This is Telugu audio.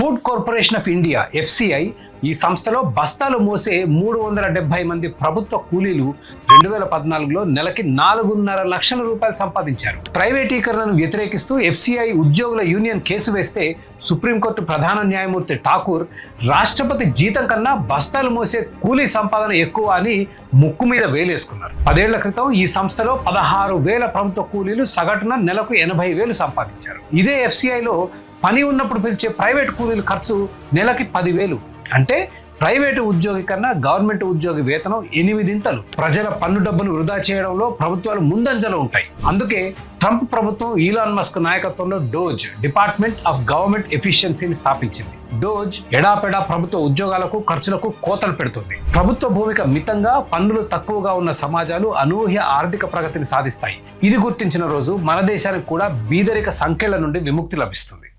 Food corporation of India FCI ఈ సంస్థలో బస్తాలు మోసే మూడు వందల డెబ్బై మంది ప్రభుత్వ కూలీలు రెండు వేల పద్నాలుగులో నెలకి నాలుగున్నర లక్షల రూపాయలు సంపాదించారు. ప్రైవేటీకరణను వ్యతిరేకిస్తూ ఎఫ్సిఐ ఉద్యోగుల యూనియన్ కేసు వేస్తే సుప్రీంకోర్టు ప్రధాన న్యాయమూర్తి ఠాకూర్ రాష్ట్రపతి జీతం కన్నా బస్తాలు మోసే కూలీ సంపాదన ఎక్కువ అని ముక్కు మీద వేలేసుకున్నారు. పదేళ్ళ క్రితం ఈ సంస్థలో పదహారు వేల ప్రభుత్వ కూలీలు సగటున నెలకు ఎనభై వేలు సంపాదించారు. ఇదే ఎఫ్సిఐలో పని ఉన్నప్పుడు పిలిచే ప్రైవేట్ కూలీల ఖర్చు నెలకి పదివేలు. అంటే ప్రైవేటు ఉద్యోగి కన్నా గవర్నమెంట్ ఉద్యోగి వేతనం ఎనిమిదింతలు. ప్రజల పన్ను డబ్బును వృధా చేయడంలో ప్రభుత్వాలు ముందంజలో ఉంటాయి. అందుకే ట్రంప్ ప్రభుత్వం ఈలాన్ మస్క్ నాయకత్వంలో డోజ్ డిపార్ట్మెంట్ ఆఫ్ గవర్నమెంట్ ఎఫిషియన్సీని స్థాపించింది. డోజ్ ఎడాపెడా ప్రభుత్వ ఉద్యోగాలకు ఖర్చులకు కోతలు పెడుతుంది. ప్రభుత్వ భూమిక మితంగా పన్నులు తక్కువగా ఉన్న సమాజాలు అనూహ్య ఆర్థిక ప్రగతిని సాధిస్తాయి. ఇది గుర్తించిన రోజు మన దేశానికి కూడా బీదరిక సంఖ్యల నుండి విముక్తి లభిస్తుంది.